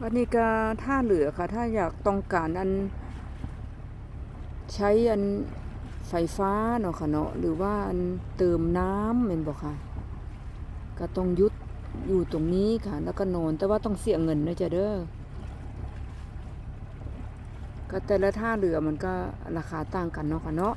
วันนี้ก็ท่าเหลือค่ะ ถ้าอยากต้องการอัน ใช้อันไฟฟ้าเนาะค่ะเนาะหรือว่าอันเติมน้ำเป็นบอกค่ะ ก็ต้องยุดอยู่ตรงนี้ค่ะ แล้วก็นอนแต่ว่าต้องเสียเงินนะจ๊ะเด้อก็แต่ละท่าเรือมันก็ราคาต่างกันเนาะค่ะเนาะ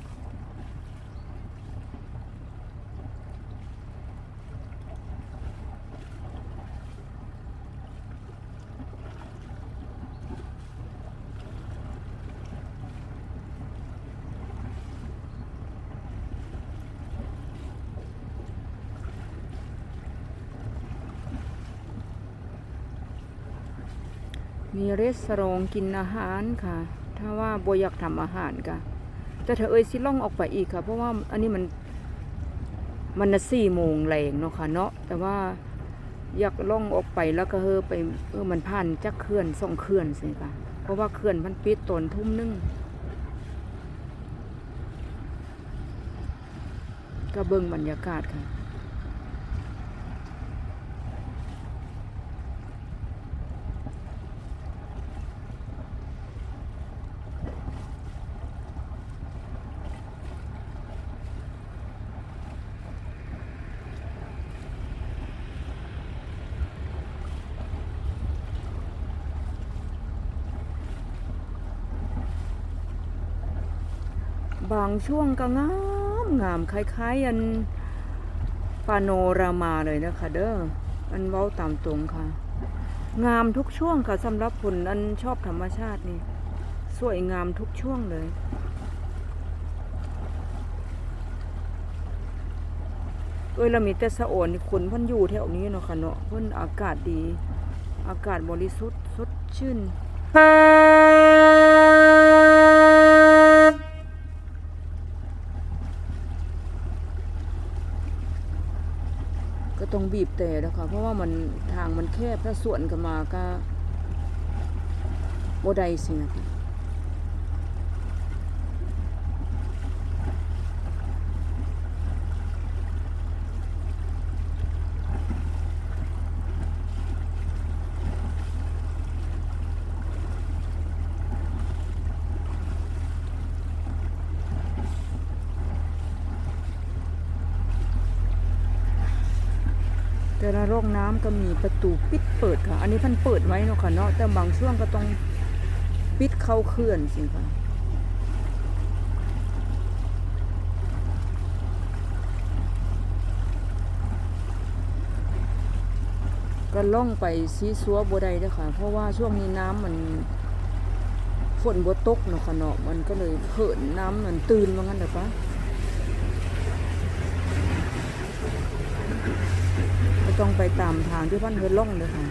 มีเรสสรองกินอาหารค่ะ ถ้าว่าบอยากทำอาหารก็แต่เธอเอ้ยสิล่องออกไปอีกค่ะ เพราะว่าอันนี้มันมันสี่โมงแรงเนาะค่ะเนาะแต่ว่าอยากล่องออกไปแล้วก็เฮอไปเออมันผ่านจักเขื่อนสองเขื่อนสิค่ะ เพราะว่าเขื่อนมันปิดตนทุ่มหนึงก็เบิ่งบรรยากาศค่ะ บางช่วงก็งามงามคล้ายๆอันปาโนรามาเลยนะคะเด้ออันเว้าตามตรงค่ะ งามทุกช่วงค่ะสำหรับผลอันชอบธรรมชาตินี่ สวยงามทุกช่วงเลยเอ้ยเรามีแต่สะโอนนี่คนพันอยู่แถวนี้เนาะค่ะเนาะพ่นอากาศดี อากาศบริสุทธิ์สดชื่น ก็ ต้องบีบแต่แล้วค่ะเพราะว่ามันทางมันแคบถ้าสวนกันมาก็บ่ได้สินะคะ แต่ละร่องน้ำก็มีประตูปิดเปิดค่ะ อันนี้ท่านเปิดไว้เนาะค่ะเนาะแต่บางช่วงก็ต้องปิดเข้าเขื่อนสิค่ะก็ล่องไปซีซัวบัได้เด้ค่ะ เพราะว่าช่วงนี้น้ำมันฝนบ่ตกเนาะค่ะเนาะมันก็เลยเขินน้ำมันตื่นว่างั้นเด้อปะก็ ต้องไปตามทางที่พันเพิ่นล่องเลยค่ะ